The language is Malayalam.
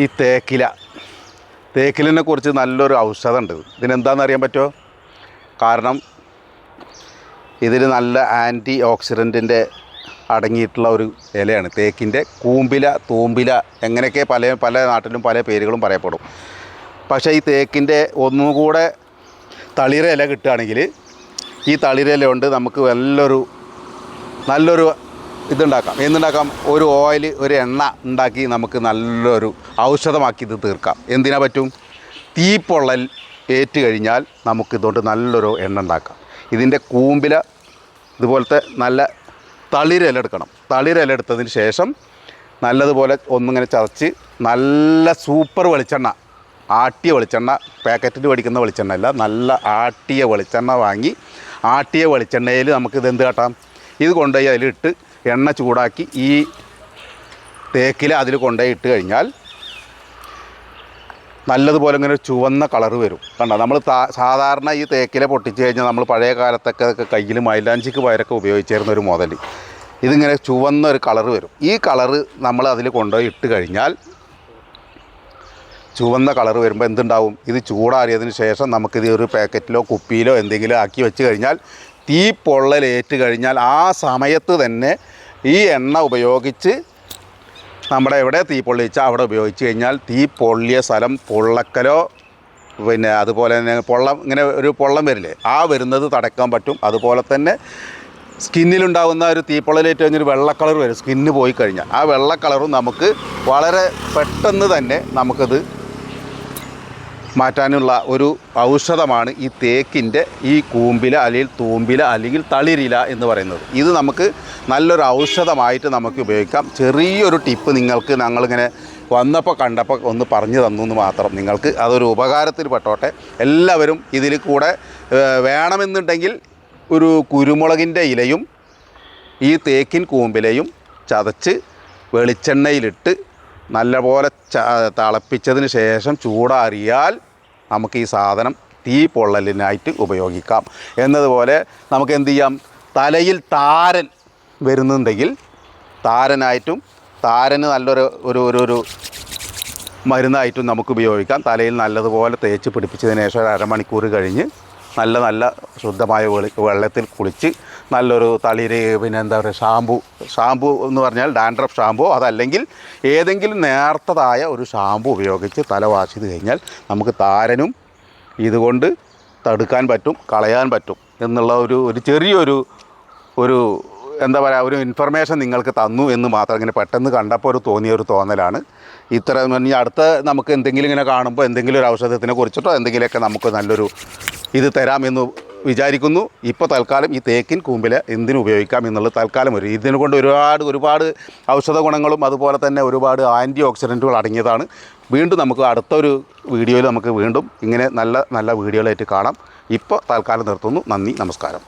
ഈ തേക്കില. തേക്കിലിനെ കുറിച്ച് നല്ലൊരു ഉണ്ട്. ഇതിനെന്താണെന്ന് അറിയാൻ പറ്റുമോ? കാരണം ഇതിൽ നല്ല ആന്റി ഓക്സിഡന്റിന്റെ അടങ്ങിയിട്ടുള്ള ഒരു ഇലയാണ്. തേക്കിന്റെ കൂമ്പില തൂമ്പില എങ്ങനെയൊക്കെ പല പല നാട്ടിലും പല പേരുകളും പറയപ്പെടും. പക്ഷേ ഈ തേക്കിന്റെ ഒന്നും കൂടെ തളിര ഇല കിട്ടുകയാണെങ്കിൽ ഈ തളിര ഇല കൊണ്ട് നമുക്ക് നല്ലൊരു നല്ലൊരു ഇതുണ്ടാക്കാം. എന്തുണ്ടാക്കാം? ഒരു ഓയിൽ ഒരു എണ്ണ ഉണ്ടാക്കി നമുക്ക് നല്ലൊരു ഔഷധമാക്കി ഇത് തീർക്കാം. എന്തിനാ പറ്റും? തീപ്പൊള്ളൽ ഏറ്റു കഴിഞ്ഞാൽ നമുക്ക് ഇതുകൊണ്ട് നല്ലൊരു എണ്ണ ഉണ്ടാക്കാം. ഇതിന്റെ കൂമ്പില ഇതുപോലത്തെ നല്ല തളിരിലെടുക്കണം എടുക്കണം. തളിരില എടുത്തതിന് ശേഷം നല്ലതുപോലെ ഒന്നിങ്ങനെ ചതച്ച് നല്ല സൂപ്പർ വെളിച്ചെണ്ണ ആട്ടിയ വെളിച്ചെണ്ണ പാക്കറ്റിൽ മേടിക്കുന്ന വെളിച്ചെണ്ണ അല്ല നല്ല ആട്ടിയ വെളിച്ചെണ്ണ വാങ്ങി ആട്ടിയ വെളിച്ചെണ്ണയിൽ നമുക്കിത് എന്ത് കാട്ടാം? ഇത് കൊണ്ടുപോയി അതിലിട്ട് എണ്ണ ചൂടാക്കി ഈ തേക്കിൽ അതിൽ കൊണ്ടുപോയി ഇട്ട് കഴിഞ്ഞാൽ നല്ലതുപോലെ ഇങ്ങനെ ചുവന്ന കളറ് വരും. കണ്ടോ? നമ്മൾ സാധാരണ ഈ തേക്കിലെ പൊട്ടിച്ച് കഴിഞ്ഞാൽ നമ്മൾ പഴയ കാലത്തൊക്കെ അതൊക്കെ കയ്യിൽ മൈലാഞ്ചിക്ക് പയരൊക്കെ ഉപയോഗിച്ചിരുന്ന ഒരു മുതൽ ഇതിങ്ങനെ ചുവന്ന ഒരു കളറ് വരും. ഈ കളറ് നമ്മൾ അതിൽ കൊണ്ടുപോയി ഇട്ട് കഴിഞ്ഞാൽ ചുവന്ന കളർ വരുമ്പോൾ എന്തുണ്ടാവും? ഇത് ചൂടാറിയതിന് ശേഷം നമുക്കിത് ഒരു പാക്കറ്റിലോ കുപ്പിയിലോ എന്തെങ്കിലും ആക്കി വെച്ച് കഴിഞ്ഞാൽ തീ പൊള്ളലേറ്റ് കഴിഞ്ഞാൽ ആ സമയത്ത് തന്നെ ഈ എണ്ണ ഉപയോഗിച്ച് നമ്മുടെ എവിടെ തീ പൊള്ളിച്ചാൽ അവിടെ ഉപയോഗിച്ച് കഴിഞ്ഞാൽ തീ പൊള്ളിയ സ്ഥലം പൊള്ളക്കലോ പിന്നെ അതുപോലെ തന്നെ പൊള്ളം ഇങ്ങനെ ഒരു പൊള്ളം വരില്ലേ ആ വരുന്നത് തടക്കാൻ പറ്റും. അതുപോലെ തന്നെ സ്കിന്നിലുണ്ടാകുന്ന ഒരു തീപ്പൊള്ളലേറ്റ് കഴിഞ്ഞൊരു വെള്ള കളർ വരും സ്കിന്ന് പോയി കഴിഞ്ഞാൽ. ആ വെള്ള കളറും നമുക്ക് വളരെ പെട്ടെന്ന് തന്നെ നമുക്കത് മാറ്റാനുള്ള ഒരു ഔഷധമാണ് ഈ തേക്കിന്റെ ഈ കൂമ്പില അല്ലെങ്കിൽ തൂമ്പില അല്ലെങ്കിൽ തളിരില എന്ന് പറയുന്നത്. ഇത് നമുക്ക് നല്ലൊരു ഔഷധമായിട്ട് നമുക്ക് ഉപയോഗിക്കാം. ചെറിയൊരു ടിപ്പ് നിങ്ങൾക്ക് ഞങ്ങളിങ്ങനെ വന്നപ്പോൾ കണ്ടപ്പോൾ ഒന്ന് പറഞ്ഞു തന്നു എന്ന് മാത്രം. നിങ്ങൾക്ക് അതൊരു ഉപകാരത്തിൽ പെട്ടോട്ടെ. എല്ലാവരും ഇതിൽ കൂടെ വേണമെന്നുണ്ടെങ്കിൽ ഒരു കുരുമുളകിന്റെ ഇലയും ഈ തേക്കിൻ കൂമ്പിലയും ചതച്ച് വെളിച്ചെണ്ണയിലിട്ട് നല്ലപോലെ തിളപ്പിച്ചതിന് ശേഷം ചൂടാറിയാൽ നമുക്ക് ഈ സാധനം തീ പൊള്ളലിനായിട്ട് ഉപയോഗിക്കാം. എന്നതുപോലെ നമുക്ക് എന്ത് ചെയ്യാം? തലയിൽ താരൻ വരുന്നുണ്ടെങ്കിൽ താരനായിട്ടും താരന് നല്ലൊരു ഒരു ഒരു ഒരു മരുന്നായിട്ടും നമുക്ക് ഉപയോഗിക്കാം. തലയിൽ നല്ലതുപോലെ തേച്ച് പിടിപ്പിച്ചതിന് ശേഷം ഒരു അരമണിക്കൂർ കഴിഞ്ഞ് നല്ല നല്ല ശുദ്ധമായ വെളി വെള്ളത്തിൽ കുളിച്ച് നല്ലൊരു തളിര് പിന്നെ എന്താ പറയുക ഷാമ്പു ഷാമ്പു എന്ന് പറഞ്ഞാൽ ഡാൻഡ്രഫ് ഷാമ്പു അതല്ലെങ്കിൽ ഏതെങ്കിലും നേർത്തതായ ഒരു ഷാമ്പു ഉപയോഗിച്ച് തല വാഷ് ചെയ്ത് കഴിഞ്ഞാൽ നമുക്ക് താരനും ഇതുകൊണ്ട് തടുക്കാൻ പറ്റും കളയാൻ പറ്റും എന്നുള്ള ഒരു ഒരു ചെറിയൊരു ഒരു എന്താ പറയുക ഒരു ഇൻഫർമേഷൻ നിങ്ങൾക്ക് തന്നു എന്ന് മാത്രം ഇങ്ങനെ പെട്ടെന്ന് കണ്ടപ്പോൾ ഒരു തോന്നിയ ഒരു തോന്നലാണ്. ഇത്ര ഇനി അടുത്ത നമുക്ക് എന്തെങ്കിലും ഇങ്ങനെ കാണുമ്പോൾ എന്തെങ്കിലും ഒരു ഔഷധത്തിനെ കുറിച്ചിട്ടോ എന്തെങ്കിലുമൊക്കെ നമുക്ക് നല്ലൊരു ഇത് തരാമെന്ന് വിചാരിക്കുന്നു. ഇപ്പോൾ തൽക്കാലം ഈ തേക്കിൻ കൂമ്പില എന്തിനു ഉപയോഗിക്കാം എന്നുള്ളത് തൽക്കാലം ഒരു ഇതിനുകൊണ്ട് ഒരുപാട് ഒരുപാട് ഔഷധ ഗുണങ്ങളും അതുപോലെ തന്നെ ഒരുപാട് ആന്റി ഓക്സിഡന്റുകൾ അടങ്ങിയതാണ്. വീണ്ടും നമുക്ക് അടുത്തൊരു വീഡിയോയിൽ നമുക്ക് വീണ്ടും ഇങ്ങനെ നല്ല നല്ല വീഡിയോകളായിട്ട് കാണാം. ഇപ്പോൾ തൽക്കാലം നിർത്തുന്നു. നന്ദി നമസ്കാരം.